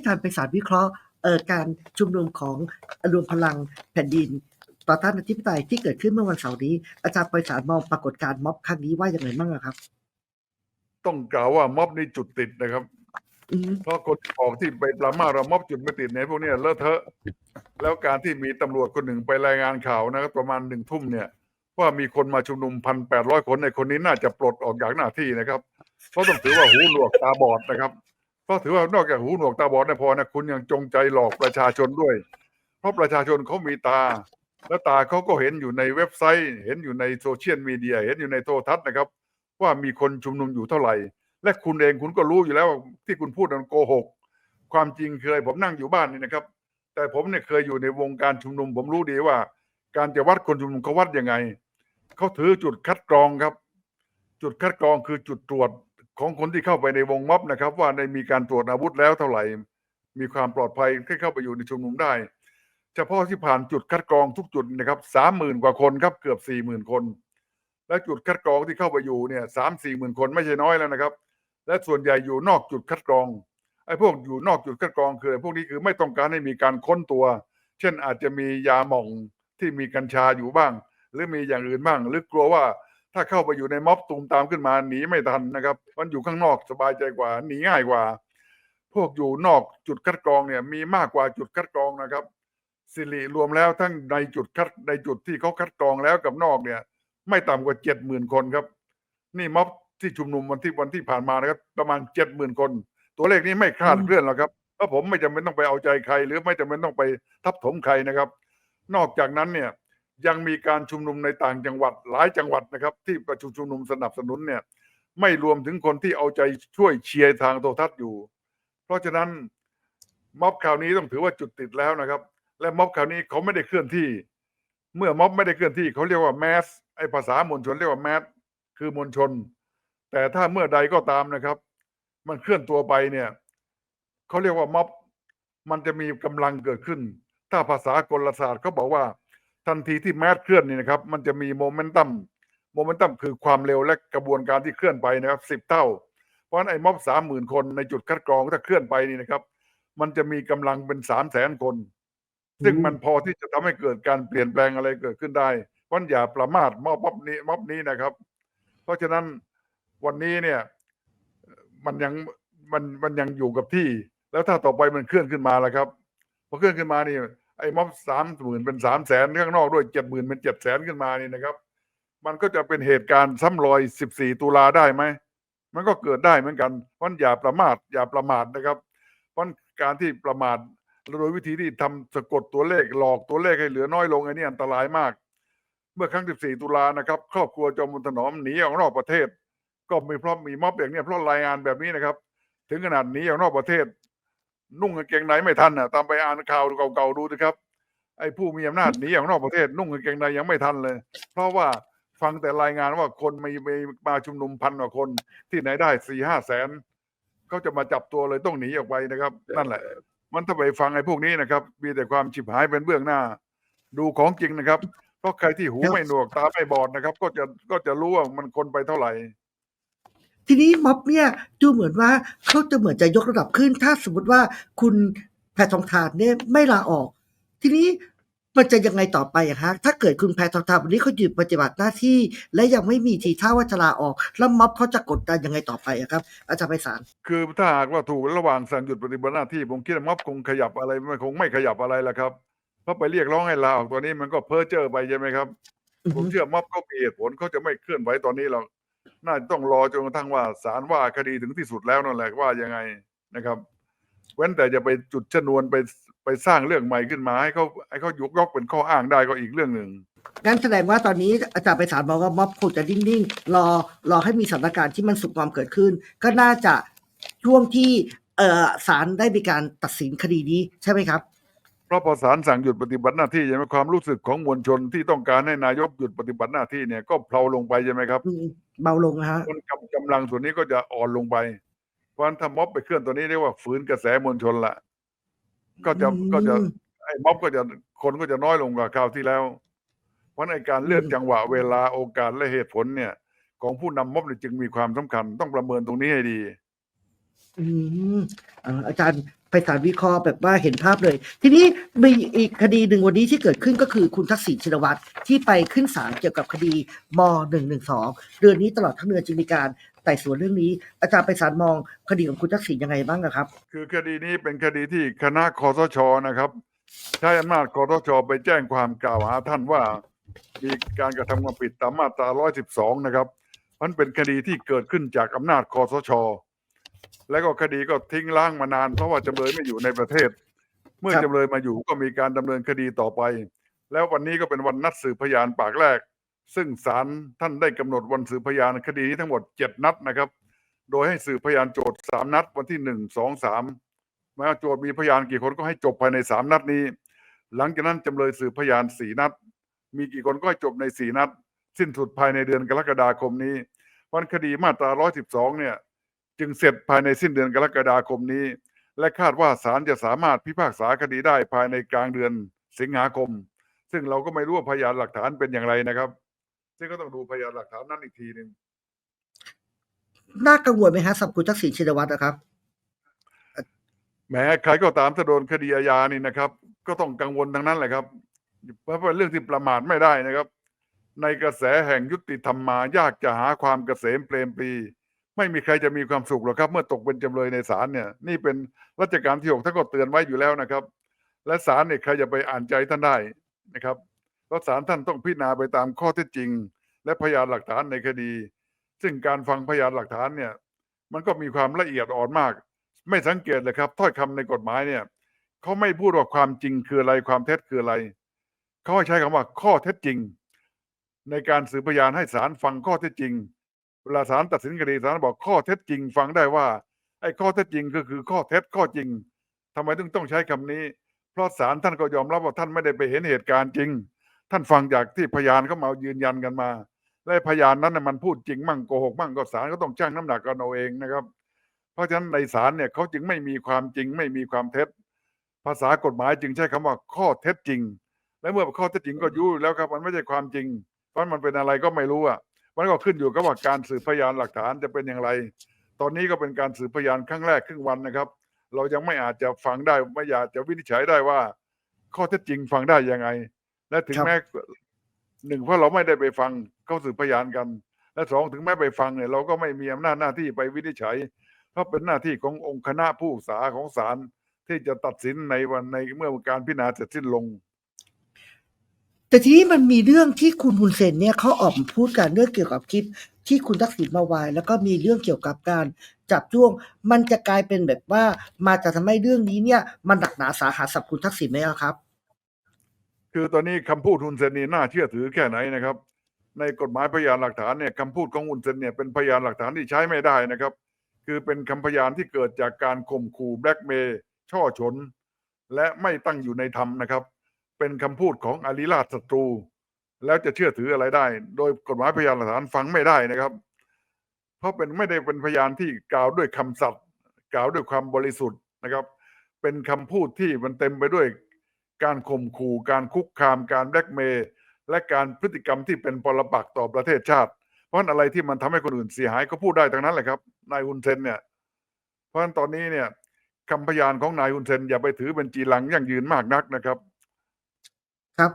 อาจารย์ไปสารวิเคราะห์เอ่อการชุมนุมของรวมพลังแผ่นดิน ต่อต้านอธิปไตยที่เกิดขึ้นเมื่อวันเสาร์นี้ อาจารย์ไปสารมองปรากฏการณ์ม็อบครั้งนี้ว่าอย่างไรบ้างอะครับ ต้องกล่าวว่าม็อบนี่จุดติดนะครับอืมเพราะคนที่ออกที่ไปประมาทเราม็อบจุดไม่ติดเนี่ยพวกเนี้ยเลอะเทอะ แล้วการที่มีตำรวจคนหนึ่งไปรายงานข่าวนะครับประมาณหนึ่งทุ่มเนี่ย ว่ามีคนมาชุมนุมพันแปดร้อยคนในคนนี้น่าจะปลดออกจากหน้าที่นะครับ เพราะต้องถือว่าหูหนวกตาบอดนะครับ เพราถือว่านอกจากหูหนวกตาบอดไม่พอนะคุณยังจงใจหลอกประชาชนด้วย เพราะประชาชนเขามีตา แล้วตาเขาก็เห็นอยู่ในเว็บไซต์ เห็นอยู่ในโซเชียลมีเดีย เห็นอยู่ในโทรทัศน์นะครับ ว่ามีคนชุมนุมอยู่เท่าไหร่ และคุณเองคุณก็รู้อยู่แล้วที่คุณพูดนั้นโกหก ความจริงเคยผมนั่งอยู่บ้านนี่นะครับ แต่ผมเนี่ยเคยอยู่ในวงการชุมนุม ผมรู้ดีว่า การจะวัดคนชุมนุมเขาวัดยังไงเขาถือจุดคัดกรองครับ จุดคัดกรองคือจุดตรวจ ของคนที่เข้าไปในวงม็อบนะครับ ว่าได้มีการตรวจอาวุธแล้วเท่าไหร่ มีความปลอดภัยที่เข้าไปอยู่ในชุมนุมได้ เฉพาะที่ผ่านจุดคัดกรองทุกจุดนะครับสามหมื่นกว่าคนครับเกือบสี่หมื่นคน และจุดคัดกรองที่เข้าไปอยู่เนี่ยสามสี่หมื่นคนไม่ใช่น้อยแล้วนะครับ และส่วนใหญ่อยู่นอกจุดคัดกรองไอ้พวกอยู่นอกจุดคัดกรองคือไอ้พวกนี้คือไม่ต้องการให้มีการค้นตัว เช่นอาจจะมียาหม่องที่มีกัญชาอยู่บ้าง หรือมีอย่างอื่นบ้าง หรือกลัวว่า ถ้าเข้าไปอยู่ในม็อบตูมตามขึ้นมาหนีไม่ทันนะครับ มันอยู่ข้างนอกสบายใจกว่าหนีง่ายกว่า พวกอยู่นอกจุดคัดกรองเนี่ยมีมากกว่าจุดคัดกรองนะครับ สิริรวมแล้วทั้งในจุดคัดในจุดที่เขาคัดกรองแล้วกับนอกเนี่ย ไม่ต่ำกว่าเจ็ดหมื่นคนครับ นี่ม็อบที่ชุมนุมวันที่วันที่ผ่านมานะครับ ประมาณเจ็ดหมื่นคน ตัวเลขนี้ไม่คลาดเคลื่อนหรอกครับเพราะผมไม่จำเป็นต้องไปเอาใจใคร หรือไม่จำเป็นต้องไปทับถมใครนะครับ นอกจากนั้นเนี่ย ยังมีการชุมนุมในต่างจังหวัดหลายจังหวัดนะครับ ที่ประชุมชุมนุมสนับสนุนเนี่ยไม่รวมถึงคนที่เอาใจช่วยเชียร์ทางโทรทัศน์อยู่ เพราะฉะนั้นม็อบคราวนี้ต้องถือว่าจุดติดแล้วนะครับ และม็อบคราวนี้เขาไม่ได้เคลื่อนที่ เมื่อม็อบไม่ได้เคลื่อนที่เขาเรียกว่าแมสไอภาษามวลชนเรียกว่าแมสคือมวลชน แต่ถ้าเมื่อใดก็ตามนะครับ มันเคลื่อนตัวไปเนี่ยเขาเรียกว่าม็อบ มันจะมีกำลังเกิดขึ้น ถ้าภาษากลศาสตร์เขาบอกว่า ทันทีที่แมสเคลื่อนนี่นะครับมันจะมีโมเมนตัมโมเมนตัมคือความเร็วและกระบวนการที่เคลื่อนไปนะครับสิบเท่า เพราะฉะนั้นไอ้ม็อบสามหมื่นคนในจุดคัดกรองถ้าเคลื่อนไปนี่นะครับ มันจะมีกำลังเป็นสามแสนคน ซึ่งมันพอที่จะทำให้เกิดการเปลี่ยนแปลงอะไรเกิดขึ้นได้เพราะอย่าประมาทม็อบม็อบนี้ม็อบนี้นะครับ เพราะฉะนั้นวันนี้เนี่ยมันยังมันมันยังอยู่กับที่ แล้วถ้าต่อไปมันเคลื่อนขึ้นมาแล้วครับพอเคลื่อนขึ้นมานี่ ไอ้ม็อบสามหมื่นเป็นสามแสนข้างนอกด้วยเจ็ดหมื่นเป็นเจ็ดแสนขึ้นมานี่นะครับ มันก็จะเป็นเหตุการณ์ซ้ำรอยสิบสี่ตุลาได้ไหม มันก็เกิดได้เหมือนกันเพราะอย่าประมาทอย่าประมาทนะครับ เพราะการที่ประมาทโดยวิธีที่ทำสะกดตัวเลขหลอกตัวเลขให้เหลือน้อยลงไอ้นี่อันตรายมาก เมื่อครั้ง 14 ตุลานะครับ ครอบครัวจอมพลถนอมหนีออกนอกประเทศ ก็มีเพราะมีม็อบอย่างนี้เพราะรายงานแบบนี้นะครับ ถึงขนาดหนีออกนอกประเทศ นุ่งกางเกงในไม่ทันอะตามไปอ่านข่าวเก่าๆดูนะครับ ไอ้ผู้มีอำนาจหนีออกนอกประเทศ นุ่งกางเกงในยังไม่ทันเลย เพราะว่าฟังแต่รายงานว่าคนมีมีมาชุมนุมพันกว่าคนที่ไหนได้สี่ห้าแสนเขาจะมาจับตัวเลยต้องหนีออกไปนะครับ นั่นแหละ มันถ้าไปฟังไอ้พวกนี้นะครับ มีแต่ความฉิบหายเป็นเบื้องหน้า ดูของจริงนะครับเพราะใครที่หูไม่หนวกตาไม่บอดนะครับ ก็จะก็จะรู้ว่ามันคนไปเท่าไหร่ ทีนี้ม็อบเนี่ยดูเหมือนว่าเขาจะเหมือนจะยกระดับขึ้น ถ้าสมมติว่าคุณแพทองทานเนี่ยไม่ลาออก ทีนี้มันจะยังไงต่อไปอะฮะ ถ้าเกิดคุณแพทองทานวันนี้เขาหยุดปฏิบัติหน้าที่ และยังไม่มีทีท่าว่าจะลาออก แล้วม็อบเขาจะกดดันยังไงต่อไปอะครับ อาจารย์ไพศาลคือถ้าหากว่าถูกระหว่างสั่งหยุดปฏิบัติหน้าที่ผมคิดว่าม็อบคงขยับอะไรไม่คงไม่ขยับอะไรละครับเพราะไปเรียกร้องให้ลาออกตัวนี้มันก็เพ้อเจ้อไปใช่ไหมครับ ผมเชื่อม็อบก็มีเหตุผลเขาจะไม่เคลื่อนไหวตอนนี้หรอก น่าจะต้องรอจนกระทั่งว่าศาลว่าคดีถึงที่สุดแล้วนั่นแหละว่ายังไงนะครับ เว้นแต่จะไปจุดชนวนไปไปสร้างเรื่องใหม่ขึ้นมาให้เขาให้เขายกยกเป็นข้ออ้างได้ก็อีกเรื่องหนึ่งงั้นแสดงว่าตอนนี้อาจารย์ไพศาลบอกว่าม็อบคงจะนิ่งๆรอรอให้มีสถานการณ์ที่มันสุกงอมเกิดขึ้น ก็น่าจะช่วงที่เอ่อศาลได้มีการตัดสินคดีนี้ใช่ไหมครับ เพราะพอศาลสั่งหยุดปฏิบัติหน้าที่ใช่ไหมความรู้สึกของมวลชนที่ต้องการให้นายกหยุดปฏิบัติหน้าที่เนี่ยก็เพลาลงไปใช่ไหมครับอืม เบาลงนะฮะคนกำกำลังส่วนนี้ก็จะอ่อนลงไป เพราะฉะนั้นถ้าม็อบไปเคลื่อนตัวนี้เรียกว่าฝืนกระแสมวลชนละก็จะอืมก็จะไอ้ม็อบก็จะคนก็จะน้อยลงกว่าคราวที่แล้ว เพราะในการเลือกอืมจังหวะเวลาโอกาสและเหตุผลเนี่ย ของผู้นำม็อบเนี่ยจึงมีความสำคัญ ต้องประเมินตรงนี้ให้ดีอืมเอ่ออาจารย์ ไปสารวิเคราะห์แบบว่าเห็นภาพเลย ทีนี้มีอีกคดีหนึ่งวันนี้ที่เกิดขึ้นก็คือคุณทักษิณชินวัตรที่ไปขึ้นศาลเกี่ยวกับคดีม .112 เดือนนี้ตลอดทั้งเดือนจึงมีการไต่สวนเรื่องนี้ อาจารย์ไปศาลมองคดีของคุณทักษิณยังไงบ้างครับ คือคดีนี้เป็นคดีที่คณะคอสชนะครับใช้อำนาจคอสชไปแจ้งความกล่าวหาท่านว่า มีการกระทำความผิดตามมาตรา 112 นะครับมันเป็นคดีที่เกิดขึ้นจากอำนาจคอสช และก็คดีก็ทิ้งล้างมานาน เพราะว่าจำเลยไม่อยู่ในประเทศ เมื่อครับจำเลยมาอยู่ก็มีการดำเนินคดีต่อไป แล้ววันนี้ก็เป็นวันนัดสืบพยานปากแรก ซึ่งศาลท่านได้กำหนดวันสืบพยานคดีนี้ทั้งหมดเจ็ดนัดนะครับ โดยให้สืบพยานโจทย์สามนัดวันที่หนึ่งสองสามแม้ว่าโจทย์มีพยานกี่คนก็ให้จบภายในสามนัดนี้ หลังจากนั้นจำเลยสืบพยานสี่นัด มีกี่คนก็ให้จบในสี่นัด สิ้นสุดภายในเดือนกรกฎาคมนี้ วันคดีมาตรา112เนี่ย จึงเสร็จภายในสิ้นเดือนกรกฎาคมนี้ และคาดว่าศาลจะสามารถพิพากษาคดีได้ภายในกลางเดือนสิงหาคม ซึ่งเราก็ไม่รู้ว่าพยานหลักฐานเป็นอย่างไรนะครับ ซึ่งก็ต้องดูพยานหลักฐานนั้นอีกทีหนึ่งน่ากังวลไหมฮะสำหรับคุณทักษิณชินวัตรนะครับแม้ใครก็ตามถ้าโดนคดีอาญานี่นะครับ ก็ต้องกังวลทั้งนั้นแหละครับเพราะเป็นเรื่องที่ประมาทไม่ได้นะครับ ในกระแสแห่งยุติธรรมมายากจะหาความเกษมเปรมปรี ไม่มีใครจะมีความสุขหรอกครับ เมื่อตกเป็นจำเลยในศาลเนี่ย นี่เป็นรัชกาลที่หกท่านก็เตือนไว้อยู่แล้วนะครับ และศาลเนี่ยใครจะไปอ่านใจท่านได้นะครับเพราะศาลท่านต้องพิจารณาไปตามข้อเท็จจริง และพยานหลักฐานในคดี ซึ่งการฟังพยานหลักฐานเนี่ย มันก็มีความละเอียดอ่อนมาก ไม่สังเกตเลยครับถ้อยคำในกฎหมายเนี่ยเขาไม่พูดว่าความจริงคืออะไรความเท็จคืออะไรเขาให้ใช้คำว่าข้อเท็จจริง ในการสืบพยานให้ศาลฟังข้อเท็จจริง เวลาศาลตัดสินคดีศาลบอกข้อเท็จจริงฟังได้ว่า ไอ้ข้อเท็จจริงก็คือข้อเท็จข้อจริงทำไมถึงต้องใช้คำนี้ เพราะศาลท่านก็ยอมรับว่าท่านไม่ได้ไปเห็นเหตุการณ์จริง ท่านฟังจากที่พยานเขามายืนยันกันมา และพยานนั้นน่ะมันพูดจริงมั่งโกหกมั่งก็ศาลก็ต้องชั่งน้ำหนักกันเอาเองนะครับ เพราะฉะนั้นในศาลเนี่ยเขาจึงไม่มีความจริงไม่มีความเท็จ ภาษากฎหมายจึงใช้คำว่าข้อเท็จจริง และเมื่อข้อเท็จจริงก็ยู่แล้วครับ มันไม่ใช่ความจริงเพราะมันเป็นอะไรก็ไม่รู้อะ มันก็ขึ้นอยู่กับว่าการสืบพยานหลักฐานจะเป็นอย่างไร ตอนนี้ก็เป็นการสืบพยานครั้งแรกครึ่งวันนะครับ เรายังไม่อาจจะฟังได้ไม่อยากจะวินิจฉัยได้ว่า ข้อเท็จจริงฟังได้ยังไง และถึงแม้หนึ่งเพราะเราไม่ได้ไปฟังเขาสืบพยานกัน และสองถึงแม้ไปฟังเนี่ยเราก็ไม่มีอำนาจหน้าที่ไปวินิจฉัย เพราะเป็นหน้าที่ขององค์คณะผู้ศึกษาของศาลที่จะตัดสินในวันในเมื่อการพิจารณาเสร็จสิ้นลง แต่ทีนี้มันมีเรื่องที่คุณฮุนเซนเนี่ยเขาออกมาพูดกันเรื่องเกี่ยวกับคลิปที่คุณทักษิณมาวาย แล้วก็มีเรื่องเกี่ยวกับการจับจ้วง มันจะกลายเป็นแบบว่า มาจะทำให้เรื่องนี้เนี่ยมันหนักหนาสาหัสสับคุณทักษิณไหมครับ คือตอนนี้คำพูดฮุนเซนนี่น่าเชื่อถือแค่ไหนนะครับ ในกฎหมายพยานหลักฐานเนี่ยคำพูดของฮุนเซนเนี่ยเป็นพยานหลักฐานที่ใช้ไม่ได้นะครับ คือเป็นคำพยานที่เกิดจากการข่มขู่แบล็กเมย์ช่อฉนและไม่ตั้งอยู่ในธรรมนะครับ เป็นคำพูดของอริราชศัตรู แล้วจะเชื่อถืออะไรได้ โดยกฎหมายพยานหลักฐานฟังไม่ได้นะครับ เพราะเป็นไม่ได้เป็นพยานที่กล่าวด้วยคำสัตย์กล่าวด้วยความบริสุทธิ์นะครับ เป็นคำพูดที่มันเต็มไปด้วยการข่มขู่การคุกคาม การแบล็กเมย์และการพฤติกรรมที่เป็นปรปักษ์ต่อประเทศชาติ เพราะนั้นอะไรที่มันทำให้คนอื่นเสียหายก็พูดได้ทั้งนั้นแหละครับนายฮุนเซนเนี่ยเพราะฉะนั้นตอนนี้เนี่ยคำพยานของนายฮุนเซนอย่าไปถือเป็นจีรังยั่งยืนมากนักนะครับ ครับ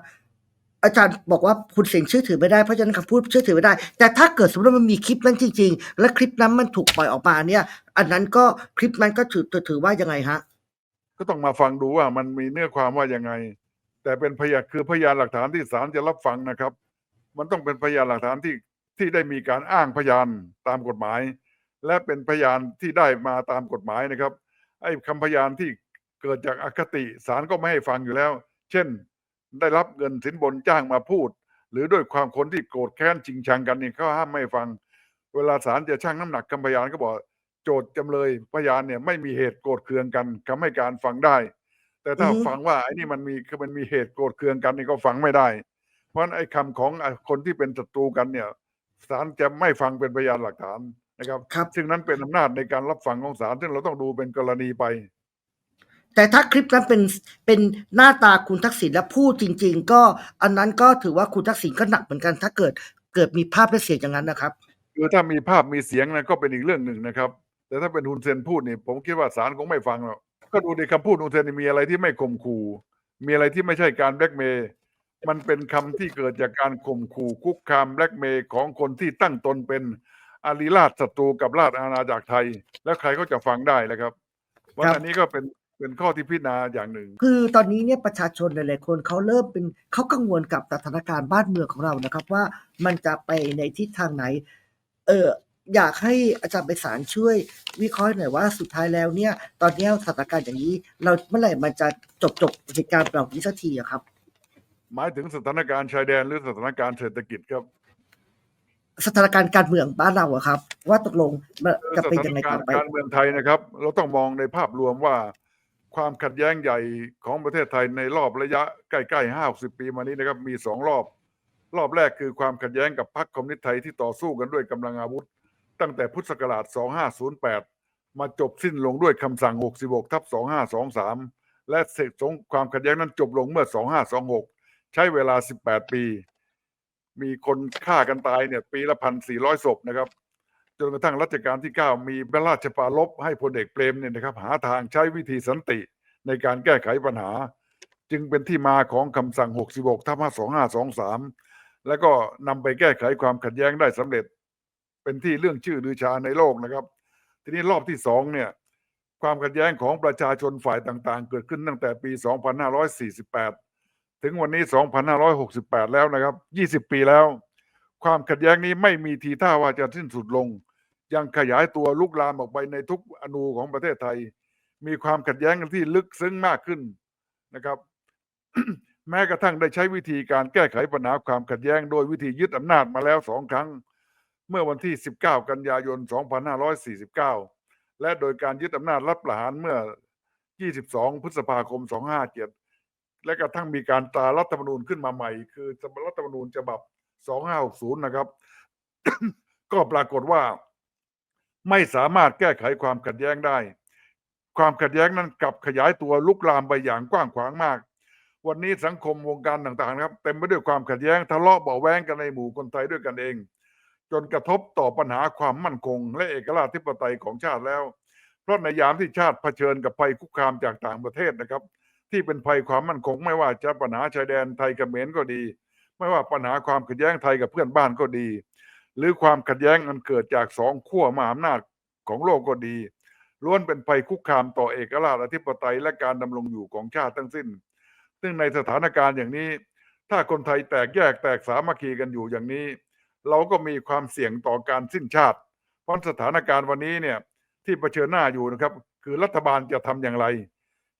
อาจารย์บอกว่าคุณเสียงเชื่อถือไม่ได้เพราะฉะนั้นคำพูดเชื่อถือไม่ได้ แต่ถ้าเกิดสมมติว่ามันมีคลิปนั้นจริง ๆ และคลิปนั้นมันถูกปล่อยออกมาเนี่ย อันนั้นก็คลิปนั้นก็ถือถือถือว่ายังไงฮะ ก็ต้องมาฟังดูว่ามันมีเนื้อความว่ายังไง แต่เป็นพยานคือพยานหลักฐานที่ศาลจะรับฟังนะครับ มันต้องเป็นพยานหลักฐานที่ที่ได้มีการอ้างพยานตามกฎหมาย และเป็นพยานที่ได้มาตามกฎหมายนะครับไอ้คำพยานที่เกิดจากอคติศาลก็ไม่ให้ฟังอยู่แล้ว เช่น ได้รับเงินสินบนจ้างมาพูด หรือด้วยความคนที่โกรธแค้นจริงชังกันนี่เขาห้ามไม่ให้ฟัง เวลาศาลจะชั่งน้ำหนักคำพยานก็บอก โจทย์จำเลยพยานเนี่ยไม่มีเหตุโกรธเคืองกันคำให้การฟังได้ แต่ถ้าอือฮึฟังว่าไอ้นี่มันมีคือมันมีเหตุโกรธเคืองกันนี่ก็ฟังไม่ได้ เพราะฉะนั้นไอ้คำของไอ้คนที่เป็นศัตรูกันเนี่ยศาลจะไม่ฟังเป็นพยานหลักฐานนะครับครับซึ่งนั้นเป็นอำนาจในการรับฟังของศาลซึ่งเราต้องดูเป็นกรณีไป แต่ถ้าคลิปนั้นเป็นเป็นหน้าตาคุณทักษิณและพูดจริง ๆ ก็อันนั้นก็ถือว่าคุณทักษิณก็หนักเหมือนกัน ถ้าเกิดเกิดมีภาพและเสียงอย่างนั้นนะครับคือถ้ามีภาพมีเสียงนะก็เป็นอีกเรื่องหนึ่งนะครับ แต่ถ้าเป็นฮุนเซนพูดนี่ผมคิดว่าศาลคงไม่ฟังหรอกก็ดูในคำพูดของเธอนี่มีอะไรที่ไม่ข่มขู่ มีอะไรที่ไม่ใช่การแบล็กเมย์มันเป็นคำที่เกิดจากการข่มขู่คุกคามแบล็กเมย์ของคนที่ตั้งตนเป็นอาริราชศัตรูกับราชอาณาจักรไทย แล้วใครก็จะฟังได้แล้วครับวันอันนี้ก็เป็น เป็นข้อที่พิจารณาอย่างหนึ่ง คือตอนนี้เนี่ยประชาชนหลายๆคนเขาเริ่มเป็นเขากังวลกับสถานการณ์บ้านเมืองของเรานะครับ ว่ามันจะไปในทิศทางไหน เอออยากให้อาจารย์ไปสารช่วย วิเคราะห์หน่อยว่าสุดท้ายแล้วเนี่ย ตอนนี้สถานการณ์อย่างนี้ เราเมื่อไหร่มันจะจบจบเหตุการณ์เหล่านี้สักทีอะครับ หมายถึงสถานการณ์ชายแดนหรือสถานการณ์เศรษฐกิจครับ สถานการณ์การเมืองบ้านเราอะครับ ว่าตกลงมันจะสเป็นถานยังไงการต่อณ์ไปการเมืองไทยนะครับ เราต้องมองในภาพรวมว่า ความขัดแย้งใหญ่ของประเทศไทยในรอบระยะใกล้ๆห้าสิบปีมานี้นะครับมีสองรอบ รอบแรกคือความขัดแย้งกับพรรคคอมมิวนิสต์ไทยที่ต่อสู้กันด้วยกำลังอาวุธ ตั้งแต่พุทธศักราช 2508 มาจบสิ้นลงด้วยคำสั่ง 66ทับ2523 และเสร็จสงความขัดแย้งนั้นจบลงเมื่อ 2526 ใช้เวลา 18 ปี มีคนฆ่ากันตายเนี่ยปีละพันสี่ร้อยศพนะครับ จนกระทั่งรัชกาลที่ 9 มีพระราชปรารภให้พลเอกเปรมเนี่ยนะครับหาทางใช้วิธีสันติในการแก้ไขปัญหา จึงเป็นที่มาของคำสั่ง 66ทับ2523 แล้วก็นำไปแก้ไขความขัดแย้งได้สำเร็จ เป็นที่เรื่องชื่อลือชาในโลกนะครับ ทีนี้รอบที่สองเนี่ยความขัดแย้งของประชาชนฝ่ายต่างๆ เกิดขึ้นตั้งแต่ปี 2548 ถึงวันนี้ 2568 แล้วนะครับ 20 ปีแล้ว ความขัดแย้งนี้ไม่มีทีท่าว่าจะสิ้นสุดลง ยังขยายตัวลุกลามออกไปในทุกอนูของประเทศไทย มีความขัดแย้งกันที่ลึกซึ้งมากขึ้นนะครับ แม้กระทั่งได้ใช้วิธีการแก้ไขปัญหาความขัดแย้งโดยวิธียึดอำนาจมาแล้วสองครั้ง เมื่อวันที่ 19 กันยายน 2549 และโดยการยึดอำนาจรัฐประหารเมื่อ 22 พฤษภาคม 257 และกระทั่งมีการตรารัฐธรรมนูญขึ้นมาใหม่ คือรัฐธรรมนูญฉบับ 2560 นะครับ ก็ปรากฏว่า ไม่สามารถแก้ไขความขัดแย้งได้ ความขัดแย้งนั้นกลับขยายตัวลุกลามไปอย่างกว้างขวางมาก วันนี้สังคมวงการต่างๆครับเต็มไปด้วยความขัดแย้งทะเลาะเบาแวงกันในหมู่คนไทยด้วยกันเอง จนกระทบต่อปัญหาความมั่นคง และเอกราชธิปไตยของชาติแล้ว เพราะในยามที่ชาติเผชิญกับภัยคุกคามจากต่างประเทศนะครับ ที่เป็นภัยความมั่นคง ไม่ว่าจะปัญหาชายแดนไทยกับเขมรก็ดี ไม่ว่าปัญหาความขัดแย้งไทยกับเพื่อนบ้านก็ดี หรือความขัดแย้งอันเกิดจากสองขั้วมหาอำนาจของโลกก็ดีล้วนเป็นภัยคุกคามต่อเอกราชอธิปไตยและการดำรงอยู่ของชาติทั้งสิ้น ซึ่งในสถานการณ์อย่างนี้ ถ้าคนไทยแตกแยกแตกสามัคคีกันอยู่อย่างนี้ เราก็มีความเสี่ยงต่อการสิ้นชาติ เพราะสถานการณ์วันนี้เนี่ยที่เผชิญหน้าอยู่นะครับ คือรัฐบาลจะทำอย่างไร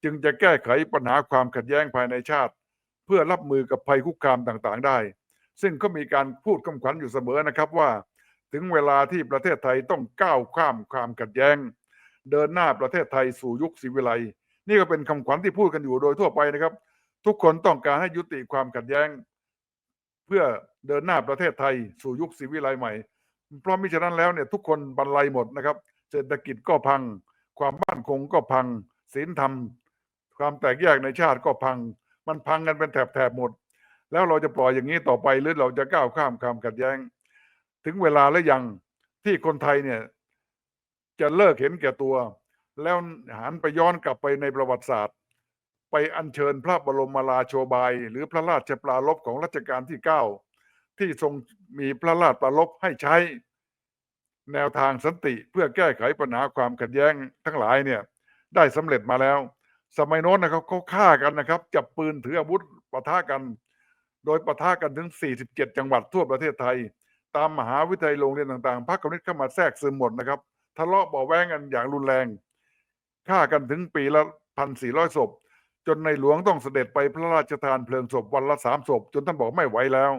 จึงจะแก้ไขปัญหาความขัดแย้งภายในชาติ เพื่อรับมือกับภัยคุกคามต่างๆ ได้ ซึ่งก็มีการพูดคำขวัญอยู่เสมอนะครับว่า ถึงเวลาที่ประเทศไทยต้องก้าวข้ามความขัดแย้ง เดินหน้าประเทศไทยสู่ยุคศรีวิไลย์นี่ก็เป็นคำขวัญที่พูดกันอยู่โดยทั่วไปนะครับ ทุกคนต้องการให้ยุติความขัดแย้ง เพื่อเดินหน้าประเทศไทยสู่ยุคศรีวิไลย์ใหม่ เพราะมิฉะนั้นแล้วเนี่ยทุกคนบรรลัยหมดนะครับ เศรษฐกิจก็พัง ความมั่นคงก็พังศีลธรรม ความแตกแยกในชาติก็พัง มันพังกันเป็นแถบๆหมด แล้วเราจะปล่อยอย่างนี้ต่อไปหรือเราจะก้าวข้ามความขัดแย้ง ถึงเวลาแล้วยังที่คนไทยเนี่ย จะเลิกเห็นแก่ตัว แล้วหันไปย้อนกลับไปในประวัติศาสตร์ ไปอัญเชิญพระบรมราโชบาย หรือพระราชปรารภของรัชกาลที่เก้าที่ทรงมีพระราชปรารภให้ใช้ แนวทางสันติเพื่อแก้ไขปัญหาความขัดแย้งทั้งหลายเนี่ย ได้สำเร็จมาแล้ว สมัยโน้นนะครับเขาฆ่ากันนะครับ จับปืนถืออาวุธปะทะกัน โดยปะทะกันถึง 47 จังหวัดทั่วประเทศไทย ตามมหาวิทยาลัยโรงเรียนต่างๆพรรคคอมมิวนิสต์เข้ามาแทรกซึมหมดนะครับทะเลาะเบาะแว้งกันอย่างรุนแรงฆ่ากันถึงปีละพันสี่ร้อยศพ จนในหลวงต้องเสด็จไปพระราชทานเพลิงศพวันละสามศพ จนท่านบอกไม่ไหวแล้ว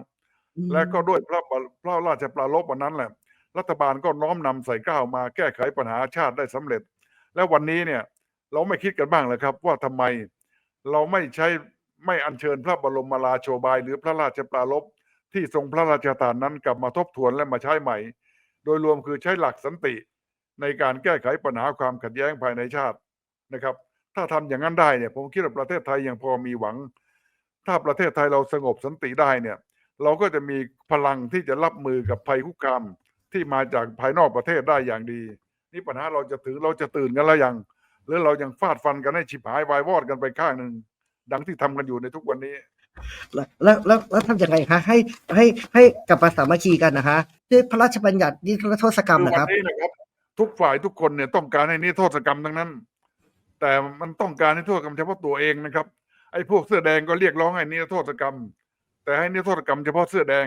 อืมและก็ด้วยพระบพระราชปรารภวันนั้นแหละ รัฐบาลก็น้อมนำใส่ก้าวมาแก้ไขปัญหาชาติได้สำเร็จ และวันนี้เนี่ยเราไม่คิดกันบ้างเลยครับ ว่าทำไมเราไม่ใช้ ไม่อัญเชิญพระบรมราโชบายหรือพระราชปรารภที่ทรงพระราชทานนั้นกลับมาทบทวนและมาใช้ใหม่ โดยรวมคือใช้หลักสันติในการแก้ไขปัญหาความขัดแย้งภายในชาตินะครับ ถ้าทำอย่างนั้นได้เนี่ยผมคิดว่าประเทศไทยยังพอมีหวัง ถ้าประเทศไทยเราสงบสันติได้เนี่ย เราก็จะมีพลังที่จะรับมือกับภัยคุกคามที่มาจากภายนอกประเทศได้อย่างดี นี่ปัญหาเราจะถือเราจะตื่นกันแล้วยังหรือเรายังฟาดฟันกันให้ฉิบหายวายวอดกันไปข้างหนึ่ง ดังที่ทำกันอยู่ในทุกวันนี้ แล้วแล้วแล้วแล้วทำยังไงคะให้ให้ให้กลับมาสามัคคีกันนะคะด้วยพระราชบัญญัตินิรโทษกรรมคือนะวัครับนี้นะครับ ทุกฝ่ายทุกคนเนี่ยต้องการให้นิรโทษกรรมทั้งนั้น แต่มันต้องการให้โทษกรรมเฉพาะตัวเองนะครับ ไอ้พวกเสื้อแดงก็เรียกร้องให้นิรโทษกรรม แต่ให้นิรโทษกรรมเฉพาะเสื้อแดง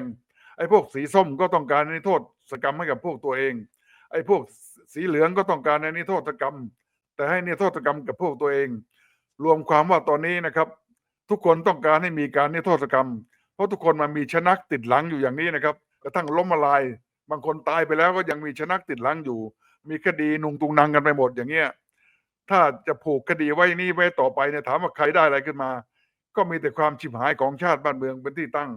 ไอ้พวกสีส้มก็ต้องการให้นิรโทษกรรมให้กับพวกตัวเอง ไอ้พวกสีเหลืองก็ต้องการให้นิรโทษกรรม แต่ให้นิรโทษกรรมกับพวกตัวเอง รวมความว่าตอนนี้นะครับ ทุกคนต้องการให้มีการนิรโทษกรรม เพราะทุกคนมันมีชนักติดหลังอยู่อย่างนี้นะครับ กระทั่งล้มละลาย บางคนตายไปแล้วก็ยังมีชนักติดหลังอยู่ มีคดีนุงตุงนังกันไปหมดอย่างเงี้ยถ้าจะผูกคดีไว้นี่ไว้ต่อไปเนี่ยถามว่าใครได้อะไรขึ้นมา ก็มีแต่ความชิบหายของชาติบ้านเมืองเป็นที่ตั้ง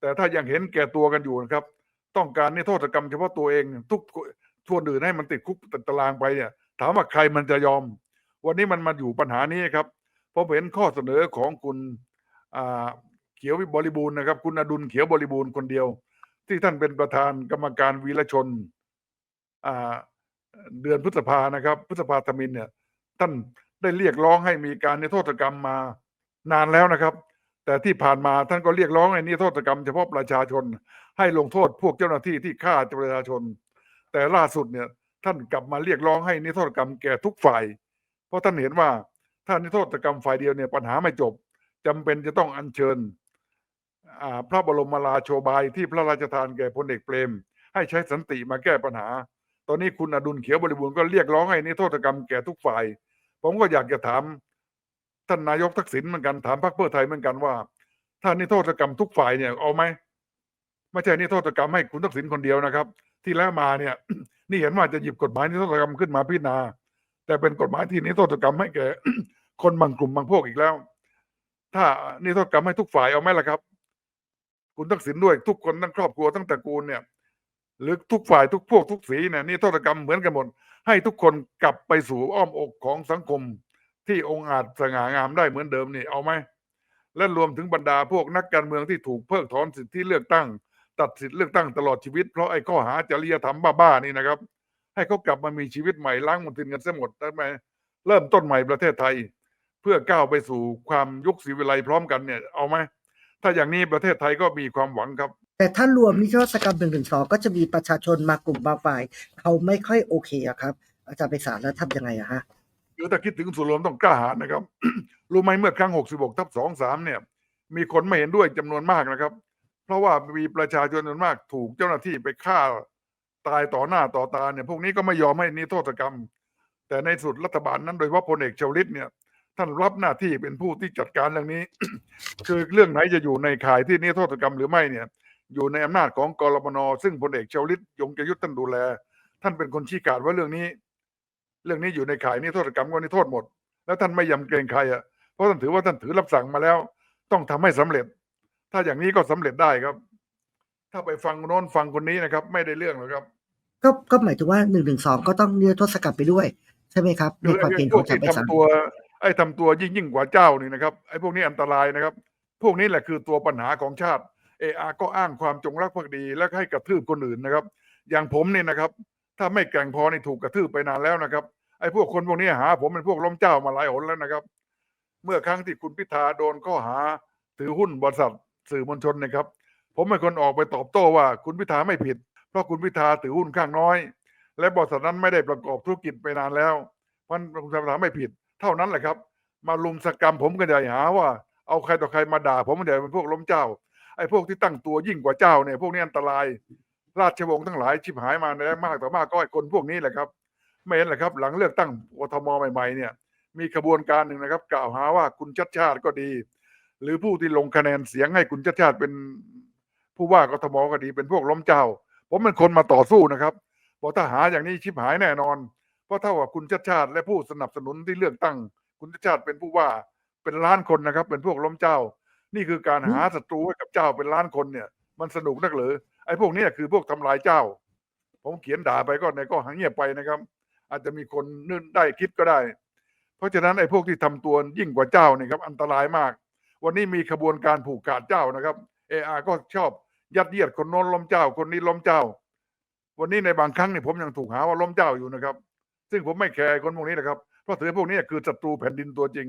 แต่ถ้ายังเห็นแก่ตัวกันอยู่นะครับ ต้องการนิรโทษกรรมเฉพาะตัวเองทุกทวนอื่นให้มันติดคุกติดตารางไปเนี่ย ถามว่าใครมันจะยอม วันนี้มันมาอยู่ปัญหานี้ครับ ผมเห็นข้อเสนอของคุณเขียวบริบูรณ์นะครับ คุณอดุลเขียวบริบูรณ์คนเดียว ที่ท่านเป็นประธานกรรมการวีรชนเดือนพฤษภานะครับ พฤษภาธมินเนี่ย ท่านได้เรียกร้องให้มีการนิโทษกรรมมานานแล้วนะครับ แต่ที่ผ่านมาท่านก็เรียกร้องให้นิโทษกรรมเฉพาะประชาชน ให้ลงโทษพวกเจ้าหน้าที่ที่ฆ่าประชาชน แต่ล่าสุดเนี่ยท่านกลับมาเรียกร้องให้นิโทษกรรมแก่ทุกฝ่าย เพราะท่านเห็นว่า ถ้านิโทษกรรมฝ่ายเดียวเนี่ยปัญหาไม่จบจำเป็นจะต้องอัญเชิญพระบรมราโชบายที่พระราชทานแก่พลเอกเปรม ให้ใช้สันติมาแก้ปัญหา ตอนนี้คุณอดุลเขียวบริบูรณ์ก็เรียกร้องให้นิโทษกรรมแก่ทุกฝ่าย ผมก็อยากจะถามท่านนายกทักษิณเหมือนกันถามพรรคเพื่อไทยเหมือนกันว่า ถ้านิโทษกรรมทุกฝ่ายเนี่ยเอาไหมไม่ใช่นิโทษกรรมให้คุณทักษิณคนเดียวนะครับ ที่แล้วมาเนี่ย นี่เห็นว่าจะหยิบกฎหมายนิโทษกรรมขึ้นมาพิจารณาแต่เป็นกฎหมายที่นิโทษกรรมให้แก่ คนบางกลุ่มบางพวกอีกแล้ว ถ้านิรโทษกรรมให้ทุกฝ่ายเอาไหมล่ะครับ คุณทักษิณด้วยทุกคนทั้งครอบครัวทั้งตระกูลเนี่ย หรือทุกฝ่ายทุกพวกทุกสีเนี่ยนี่โทษกรรมเหมือนกันหมดให้ทุกคนกลับไปสู่อ้อมอกของสังคม ที่องค์อาจสง่างามได้เหมือนเดิมนี่เอาไหมและรวมถึงบรรดาพวกนักการเมืองที่ถูกเพิกถอนสิทธิเลือกตั้ง ตัดสิทธิเลือกตั้งตลอดชีวิตเพราะไอ้ข้อหาจริยธรรมบ้าๆนี่นะครับ ให้เขากลับมามีชีวิตใหม่ล้างมลทินกันเสียหมดได้ไหมเริ่มต้นใหม่ประเทศไทย เพื่อก้าวไปสู่ความยุคศรีวิไลพร้อมกันเนี่ยเอาไหมถ้าอย่างนี้ประเทศไทยก็มีความหวังครับ แต่ถ้ารวมนิรโทษกรรมหนึ่งถึงสองก็จะมีประชาชนมากลุ่มบางฝ่าย เขาไม่ค่อยโอเคอะครับ อาจารย์ไปสารแล้วทำยังไงอะฮะคือถ้าคิดถึงส่วนรวมต้องกล้าหาญนะครับ รู้ไหมเมื่อครั้ง 66ทับ23 เนี่ย มีคนไม่เห็นด้วยจำนวนมากนะครับ เพราะว่ามีประชาชนจำนวนมากถูกเจ้าหน้าที่ไปฆ่าตายต่อหน้าต่อตาเนี่ย พวกนี้ก็ไม่ยอมให้นิรโทษกรรม แต่ในสุดรัฐบาลนั้นโดยเฉพาะพลเอกชวลิตเนี่ย ท่านรับหน้าที่เป็นผู้ที่จัดการเรื่องนี้ คือเรื่องไหนจะอยู่ในข่ายที่นิรโทษกรรมหรือไม่เนี่ย อยู่ในอำนาจของกรมนซึ่งพลเอกชวลิตยงใจยุทธท่านดูแล ท่านเป็นคนชี้ขาดว่าเรื่องนี้ เรื่องนี้อยู่ในข่ายนิรโทษกรรมก็นิรโทษหมด แล้วท่านไม่ยำเกรงใครอะเพราะท่านถือว่าท่านถือรับสั่งมาแล้ว ต้องทำให้สำเร็จ ถ้าอย่างนี้ก็สำเร็จได้ครับ ถ้าไปฟังโน้นฟังคนนี้นะครับ ไม่ได้เรื่องหรอกครับ ก็ก็หมายถึงว่าหนึ่งหนึ่งสองก็ต้องนิรโทษกรรมไปด้วย ใช่ไหมครับในคือความไอ้เห็นพขวอกงอาจารย์ไปที่สารทำตัว ไอ้ทำตัวยิ่งยิ่งกว่าเจ้านี่นะครับไอ้พวกนี้อันตรายนะครับ พวกนี้แหละคือตัวปัญหาของชาติเออาก็อ้างความจงรักภักดี และให้กระทืบคนอื่นนะครับ อย่างผมเนี่ยนะครับ ถ้าไม่แกร่งพอนี่ถูกกระทืบไปนานแล้วนะครับไอ้พวกคนพวกนี้หา ผมเป็นพวกล้มเจ้ามาหลายหนแล้วนะครับ เมื่อครั้งที่คุณพิธาโดนข้อหาถือหุ้นบริษัทสื่อมวลชนนะครับ ผมเป็นคนออกไปตอบโต้ว่า คุณพิธาไม่ผิด เพราะคุณพิธาถือหุ้นข้างน้อย และบริษัทนั้นไม่ได้ประกอบธุรกิจไปนานแล้วพันคุณพิธาไม่ผิด เท่านั้นแหละครับ มาลุมสกรรมผมกันใหญ่หาว่าเอาใครต่อใครมาด่า ผมกันใหญ่เป็นพวกล้มเจ้าไอ้พวกที่ตั้งตัวยิ่งกว่าเจ้าเนี่ยพวกนี้อันตราย ราชวงศ์ทั้งหลายชิบหายมาแล้วมากต่อมากก็ไอ้คนพวกนี้แหละครับ ไม่เห็นเหรอครับ หลังเลือกตั้งกทมใหม่ๆเนี่ยมีขบวนการหนึ่งนะครับ กล่าวหาว่าคุณชัดชาติก็ดี หรือผู้ที่ลงคะแนนเสียงให้คุณชัดชาติเป็นผู้ว่ากทมก็ดีเป็นพวกล้มเจ้า ผมเป็นคนมาต่อสู้นะครับบอกถ้าหาอย่างนี้ชิบหายแน่นอน เพราะเท่ากับคุณชัดชาติและผู้สนับสนุนที่เลือกตั้ง คุณชัดชาติเป็นผู้ว่าเป็นล้านคนนะครับ เป็นพวกล้มเจ้า นี่คือการหาศัตรูให้กับเจ้าเป็นล้านคนเนี่ย มันสนุกนักเหรือไอ้พวกนี้คือพวกทำลายเจ้า ผมเขียนด่าไปก็ในก็หางเงียบไปนะครับ อาจจะมีคนนึกได้คิดก็ได้ เพราะฉะนั้นไอ้พวกที่ทำตัวยิ่งกว่าเจ้าเนี่ยครับอันตรายมาก วันนี้มีขบวนการผูกขาดเจ้านะครับเออาก็ชอบยัดเยียดคนโน้นล้มเจ้า คนนี้ล้มเจ้า วันนี้ในบางครั้งเนี่ยผมยังถูกหาว่าล้มเจ้าอยู่นะครับ ซึ่งผมไม่แคร์คนพวกนี้นะครับ เพราะถือพวกนี้คือศัตรูแผ่นดินตัวจริง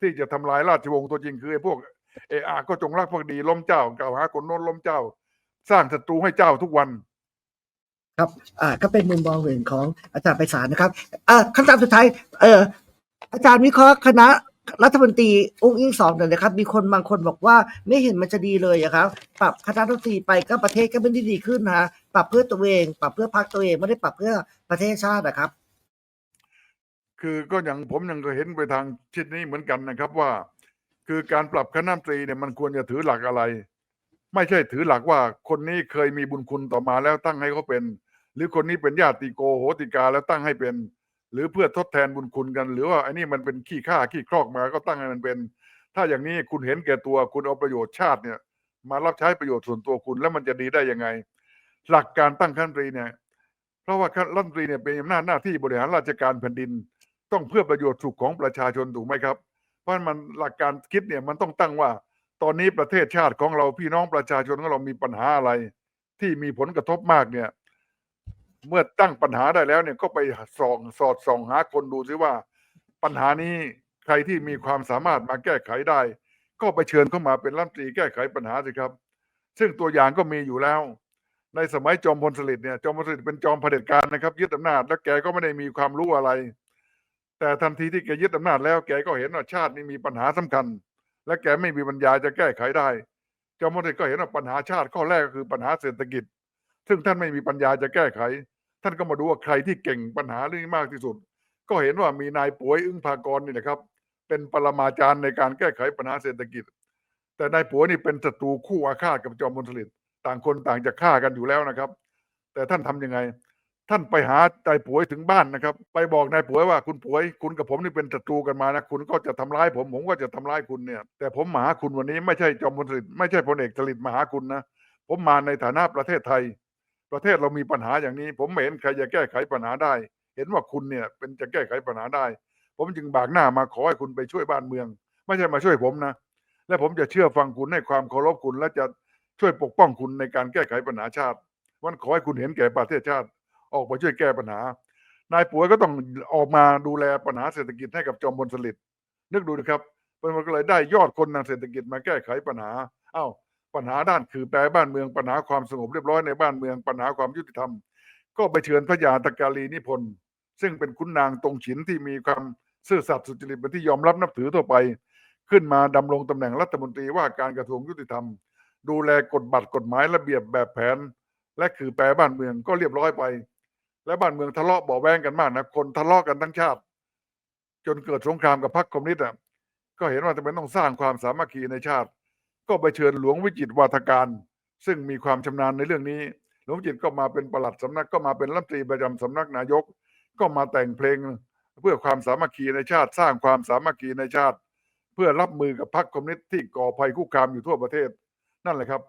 ที่จะทำลายราชวงศ์ตัวจริง คือไอ้พวกเออาก็จงรักภักดีล้มเจ้ากล่าวหาคนโน้นล้มเจ้า สร้างศัตรูให้เจ้าทุกวัน ครับ อ่า ก็เป็นมุมมองหนึ่งของอาจารย์ไปสารนะครับ อ่าคำถามสุดท้าย เอออาจารย์วิเคราะห์คณะรัฐมนตรีองค์อิงสองหน่อยนะครับ มีคนบางคนบอกว่าไม่เห็นมันจะดีเลยอะครับ ปรับคณะรัฐมนตรีไปก็ประเทศก็ไม่ได้ดีขึ้นนะฮะปรับเพื่อตัวเอง ปรับเพื่อพรรคตัวเองไม่ได้ปรับเพื่อประเทศชาตินะครับ คือก็อย่างผมยังก็เห็นไปทางชิดนี้เหมือนกันนะครับว่า คือการปรับคณะรัฐมนตรีเนี่ยมันควรจะถือหลักอะไร ไม่ใช่ถือหลักว่าคนนี้เคยมีบุญคุณต่อมาแล้วตั้งให้เขาเป็น หรือคนนี้เป็นญาติโกโหติกาแล้วตั้งให้เป็น หรือเพื่อทดแทนบุญคุณกัน หรือว่าไอ้นี่มันเป็นขี้ข้าขี้ครอกมาก็ตั้งให้มันเป็น ถ้าอย่างนี้คุณเห็นแก่ตัวคุณเอาประโยชน์ชาติเนี่ย มารับใช้ประโยชน์ส่วนตัวคุณแล้วมันจะดีได้ยังไง หลักการตั้งคณะรัฐมนตรีเนี่ยเพราะว่าคณะรัฐมนตรีเนี่ยเป็นอำนาจหน้าที่บริหารราชการแผ่นดิน ต้องเพื่อประโยชน์สุขของประชาชนถูกไหมครับ เพราะนั้นมันหลักการคิดเนี่ยมันต้องตั้งว่า ตอนนี้ประเทศชาติของเราพี่น้องประชาชนของเรามีปัญหาอะไร ที่มีผลกระทบมากเนี่ย เมื่อตั้งปัญหาได้แล้วเนี่ยก็ไปส่องสอดส่องหาคนดูซิว่า ปัญหานี้ใครที่มีความสามารถมาแก้ไขได้ ก็ไปเชิญเข้ามาเป็นรัฐมนตรีแก้ไขปัญหาสิครับ ซึ่งตัวอย่างก็มีอยู่แล้ว ในสมัยจอมพลสฤษดิ์เนี่ยจอมพลสฤษดิ์เป็นจอมเผด็จการนะครับยึดอำนาจ แล้วแกก็ไม่ได้มีความรู้อะไร แต่ทันทีที่แกยึดอำนาจแล้วแกก็เห็นว่าชาตินี้มีปัญหาสำคัญ และแกไม่มีปัญญาจะแก้ไขได้จอมพลสฤษดิ์ก็เห็นว่าปัญหาชาติข้อแรกก็คือปัญหาเศรษฐกิจ ซึ่งท่านไม่มีปัญญาจะแก้ไข ท่านก็มาดูว่าใครที่เก่งปัญหาเรื่องนี้มากที่สุด ก็เห็นว่ามีนายป่วยอึ้งภากรนี่นะครับ เป็นปรมาจารย์ในการแก้ไขปัญหาเศรษฐกิจ แต่นายป่วยนี่เป็นศัตรูคู่อาฆาตกับจอมพลสฤษดิ์ต่างคนต่างจะฆ่ากันอยู่แล้วนะครับ แต่ท่านทำยังไง ท่านไปหานายป่วยถึงบ้านนะครับ ไปบอกนายป่วยว่าคุณป่วย คุณกับผมนี่เป็นศัตรูกันมานะคุณก็จะทำร้ายผมผมก็จะทำร้ายคุณเนี่ย แต่ผมมาหาคุณวันนี้ไม่ใช่จอมพลสฤษดิ์ไม่ใช่พลเอกสฤษดิ์มาหาคุณนะผมมาในฐานะประเทศไทย ประเทศเรามีปัญหาอย่างนี้ ผมเห็นใครจะแก้ไขปัญหาได้ เห็นว่าคุณเนี่ยเป็นจะแก้ไขปัญหาได้ ผมจึงบากหน้ามาขอให้คุณไปช่วยบ้านเมือง ไม่ใช่มาช่วยผมนะ และผมจะเชื่อฟังคุณให้ความเคารพคุณ และจะช่วยปกป้องคุณในการแก้ไขปัญหาชาติวันขอให้คุณเห็นแก่ประเทศชาติ ออกมาช่วยแก้ปัญหา นายป่วยก็ต้องออกมาดูแลปัญหาเศรษฐกิจให้กับจอมพลสฤษดิ์นึกดูนะครับมันก็เลยได้ยอดคนทางเศรษฐกิจมาแก้ไขปัญหาเอ้าปัญหาด้านคือแปรบ้านเมืองปัญหาความสงบเรียบร้อยในบ้านเมืองปัญหาความยุติธรรม ก็ไปเชิญพระยาตกาลีนิพนธ์ซึ่งเป็นขุนนางตรงฉินที่มีความซื่อสัตย์สุจริตเป็นที่ยอมรับนับถือทั่วไป ขึ้นมาดำรงตำแหน่งรัฐมนตรีว่าการกระทรวงยุติธรรม ดูแลกฎบัตรกฎหมายระเบียบแบบแผน และคือแปรบ้านเมืองก็เรียบร้อยไป และบ้านเมืองทะเลาะบาะแวงกันมากนะคนทะเลาะกันทั้งชาติ จนเกิดสงครามกับพรรคคอมมิวนิสต์อะก็เห็นว่าจะเป็นต้องสร้างความสามัคคีในชาติ ก็ไปเชิญหลวงวิจิตวาทการ ซึ่งมีความชำนาญในเรื่องนี้ หลวงวิจิตก็มาเป็นประหลัดสำนักก็มาเป็นรัฐมนตรีประจำสำนักนายก ก็มาแต่งเพลงเพื่อความสามัคคีในชาติ สร้างความสามัคคีในชาติ เพื่อรับมือกับพรรคคอมมิวนิสต์ที่ก่อภัยคุกคามอยู่ทั่วประเทศ นั่นแหละครับ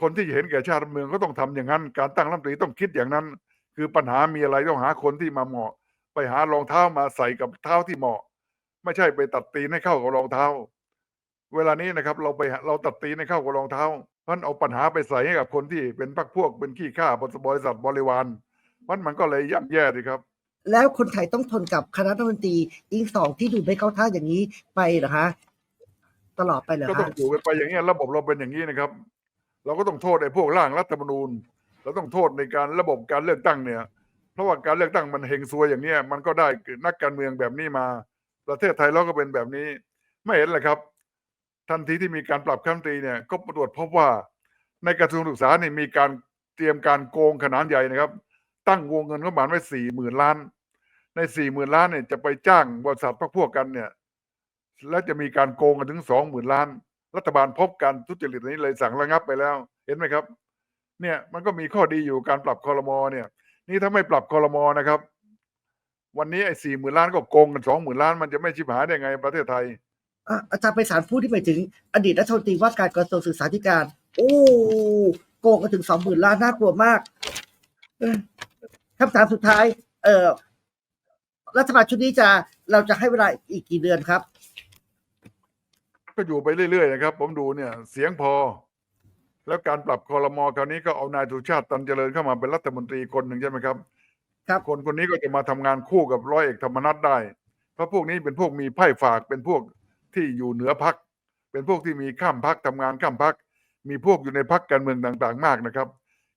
คนที่จะเห็นแก่ชาติเมืองก็ต้องทำอย่างนั้น การตั้งรัฐมนตรีต้องคิดอย่างนั้น คือปัญหามีอะไรต้องหาคนที่มาเหมาะ ไปหารองเท้ามาใส่กับเท้าที่เหมาะ ไม่ใช่ไปตัดตีนให้เข้ากับรองเท้า เวลานี้นะครับ เราไปเราตัดตีนให้เข้ากับรองเท้าเพราะเอาปัญหาไปใส่ให้กับคนที่เป็นพรรคพวกเป็นขี้ข้าบริษัทบริวารมันมันก็เลยย่ำแย่ดีครับ แล้วคนไทยต้องทนกับคณะรัฐมนตรีอิงสองที่ดูไม่เข้าท่าอย่างนี้ไปเหรอฮะตลอดไปเหรอก็ต้อฮะงอยู่กันไปอย่างนี้ยระบบเราเป็นอย่างนี้นะครับ เราก็ต้องโทษไอ้พวกร่างรัฐธรรมนูญ เราต้องโทษในการระบบการเลือกตั้งเนี่ย เพราะว่าการเลือกตั้งมันเฮงซวยอย่างเนี้ยมันก็ได้นักการเมืองแบบนี้มา ประเทศไทยเราก็เป็นแบบนี้ ไม่เห็นเลยครับ ทันทีที่มีการปรับคณะรัฐมนตรีเนี่ย ก็ตรวจพบว่า ในกระทรวงศึกษาเนี่ยมีการเตรียมการโกงขนาดใหญ่นะครับ ตั้งวงเงินงบประมาณไว้สี่หมื่นล้าน ในสี่หมื่นล้านเนี่ยจะไปจ้างบริษัทพวกพวกกันเนี่ย และจะมีการโกงกันถึงสองหมื่นล้าน รัฐบาลพบการทุจริตนี้เลยสั่งระงับไปแล้ว เห็นไหมครับ เนี่ยมันก็มีข้อดีอยู่การปรับคอรมอเนี่ย นี่ถ้าไม่ปรับคอรมอนะครับ วันนี้ไอ้สี่หมื่นล้านก็โกงกันสองหมื่นล้านมันจะไม่ชิบหายได้ไงประเทศไทยอะอาจารย์ไปสารพูดที่ไปถึง อดีตรัฐมนตรีว่าการกระทรวงศึกษาธิการ โอ้โกงกันถึงสองหมื่นล้านน่ากลัวมากเออคำถามสุดท้าย เอ่อรัฐบาลชุดนี้จะเราจะให้เวลาอีกกี่เดือนครับ ก็อยู่ไปเรื่อยๆนะครับ ผมดูเนี่ย เสียงพอ แล้วการปรับคอรมอคราวนี้ก็เอานายสุชาติตันเจริญเข้ามาเป็นรัฐมนตรีคนหนึ่งใช่ไหมครับ ครับคนคนนี้ก็จะมาทำงานคู่กับร้อยเอกธรรมนัฐได้ เพราะพวกนี้เป็นพวกมีไพ่ฝากเป็นพวกที่อยู่เหนือพัก เป็นพวกที่มีข้ามพักทำงานข้ามพัก มีพวกอยู่ในพักการเมืองต่างๆ มากนะครับ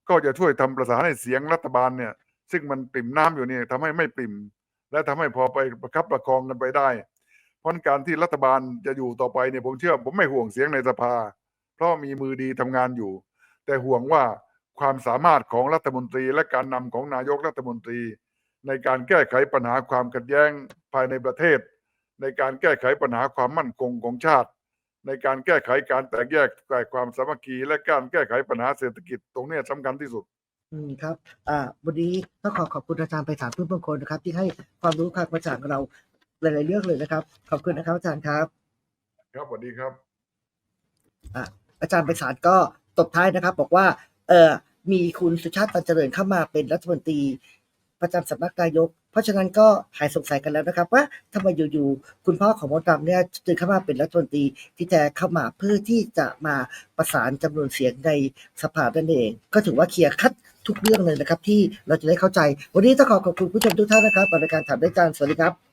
ก็จะช่วยทำประสานให้เสียงรัฐบาลเนี่ย ซึ่งมันปริ่มน้ำอยู่เนี่ยทำให้ไม่ปริ่ม และทำให้พอไปประคับประคองกันไปได้ เพราะการที่รัฐบาลจะอยู่ต่อไปเนี่ยผมเชื่อผมไม่ห่วงเสียงในสภาเพ ราะมีมือดีทำงานอยู่ แต่ห่วงว่าความสามารถของรัฐมนตรีและการนำของนายกรัฐมนตรี ในการแก้ไขปัญหาความขัดแย้งภายในประเทศ ในการแก้ไขปัญหาความมั่นคงของชาติ ในการแก้ไขการแตกแยกฝ่ายความสามัคคีและการแก้ไขปัญหาเศรษฐกิจตรงเนี้ยสำคัญที่สุดอืมครับ อ่า วันนี้ต้องขอขอบคุณอาจารย์ไปสารพื้นมงคลนะครับ ที่ให้ความรู้ความกระจ่างกับเราหลาย ๆ เรื่องเลยนะครับ ขอบคุณนะครับอาจารย์ครับ ครับสวัสดีครับอาาจารย์ไปสารก็ตบท้ายนะครับ บอกว่าเออมีคุณสุชาติตันเจริญเข้ามาเป็นรัฐมนตรีประจำสำนักนายก เพราะฉะนั้นก็หายสงสัยกันแล้วนะครับ ว่าทำไมอยู่ๆคุณพ่อของมดดำเนี่ยจึงเข้ามาเป็นรัฐมนตรีที่จะเข้ามาเพื่อที่จะมาประสานจำนวนเสียงในสภานั่นเอง ก็ถือว่าเคลียร์คัดทุกเรื่องเลยนะครับ ที่เราจะได้เข้าใจ วันนี้ต้องขอขอบคุณผู้ชมทุกท่านนะครับรายการถามได้จานสวัสดีครับ